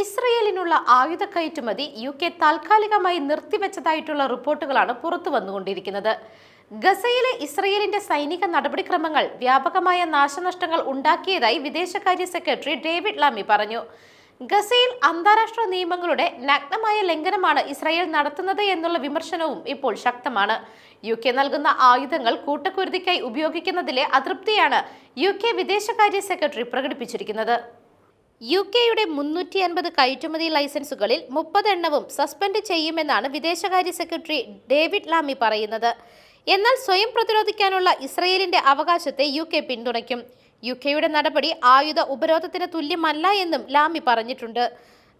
ഇസ്രയേലിനുള്ള ആയുധ കയറ്റുമതി U K താൽക്കാലികമായി നിർത്തിവെച്ചതായിട്ടുള്ള റിപ്പോർട്ടുകളാണ് പുറത്തു വന്നുകൊണ്ടിരിക്കുന്നത്. ഗസയിലെ ഇസ്രയേലിന്റെ സൈനിക നടപടിക്രമങ്ങൾ വ്യാപകമായ നാശനഷ്ടങ്ങൾ ഉണ്ടാക്കിയതായി വിദേശകാര്യ സെക്രട്ടറി ഡേവിഡ് ലാമി പറഞ്ഞു. ഗസയിൽ അന്താരാഷ്ട്ര നിയമങ്ങളുടെ നഗ്നമായ ലംഘനമാണ് ഇസ്രായേൽ നടത്തുന്നത് എന്നുള്ള വിമർശനവും ഇപ്പോൾ ശക്തമാണ്. യു കെ നൽകുന്ന ആയുധങ്ങൾ കൂട്ടക്കുരുതിക്കായി ഉപയോഗിക്കുന്നതിലെ അതൃപ്തിയാണ് യു കെ വിദേശകാര്യ സെക്രട്ടറി പ്രകടിപ്പിച്ചിരിക്കുന്നത്. യു കെയുടെ മുന്നൂറ്റി അൻപത് കയറ്റുമതി ലൈസൻസുകളിൽ മുപ്പതെണ്ണവും സസ്പെൻഡ് ചെയ്യുമെന്നാണ് വിദേശകാര്യ സെക്രട്ടറി ഡേവിഡ് ലാമി പറയുന്നത്. എന്നാൽ സ്വയം പ്രതിരോധിക്കാനുള്ള ഇസ്രയേലിന്റെ അവകാശത്തെ യു കെ പിന്തുണയ്ക്കും. യു കെയുടെ നടപടി ആയുധ ഉപരോധത്തിന് തുല്യമല്ല എന്നും ലാമി പറഞ്ഞിട്ടുണ്ട്.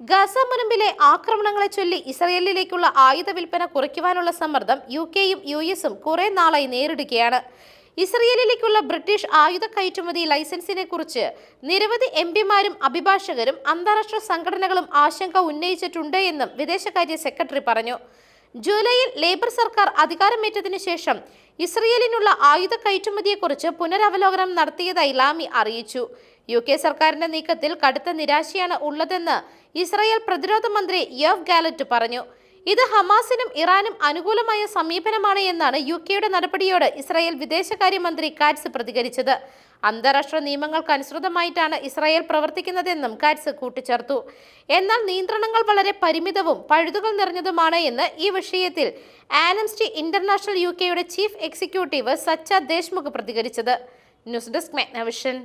ഗസ മുനമ്പിലെ ആക്രമണങ്ങളെ ചൊല്ലി ഇസ്രയേലിലേക്കുള്ള ആയുധ വിൽപ്പന കുറയ്ക്കുവാനുള്ള സമ്മർദ്ദം യു കെയും യു എസും കുറെ നാളായി നേരിടുകയാണ്. ഇസ്രയേലിലേക്കുള്ള ബ്രിട്ടീഷ് ആയുധ കയറ്റുമതി ലൈസൻസിനെ കുറിച്ച് നിരവധി എം പിമാരും അഭിഭാഷകരും അന്താരാഷ്ട്ര സംഘടനകളും ആശങ്ക ഉന്നയിച്ചിട്ടുണ്ട് എന്നും വിദേശകാര്യ സെക്രട്ടറി പറഞ്ഞു. ജൂലൈയിൽ ലേബർ സർക്കാർ അധികാരമേറ്റതിനു ശേഷം ഇസ്രയേലിനുള്ള ആയുധ കയറ്റുമതിയെക്കുറിച്ച് പുനരവലോകനം നടത്തിയതായി ലാമി അറിയിച്ചു. യു കെ സർക്കാരിന്റെ നീക്കത്തിൽ കടുത്ത നിരാശയാണ് ഉള്ളതെന്ന് ഇസ്രയേൽ പ്രതിരോധ മന്ത്രി യവ് ഗാലറ്റ് പറഞ്ഞു. ഇത് ഹമാസിനും ഇറാനും അനുകൂലമായ സമീപനമാണ് എന്നാണ് യു കെയുടെ നടപടിയോട് ഇസ്രായേൽ വിദേശകാര്യമന്ത്രി കാറ്റ്സ് പ്രതികരിച്ചത്. അന്താരാഷ്ട്ര നിയമങ്ങൾക്ക് അനുസൃതമായിട്ടാണ് ഇസ്രായേൽ പ്രവർത്തിക്കുന്നതെന്നും കാറ്റ്സ് കൂട്ടിച്ചേർത്തു. എന്നാൽ നിയന്ത്രണങ്ങൾ വളരെ പരിമിതവും പഴുതുകൾ നിറഞ്ഞതുമാണ് എന്ന് ഈ വിഷയത്തിൽ ആനംസ്റ്റി ഇന്റർനാഷണൽ യു കെയുടെ ചീഫ് എക്സിക്യൂട്ടീവ് സച്ച ദേശ്മുഖ് പ്രതികരിച്ചത്. News desk Magna Vision.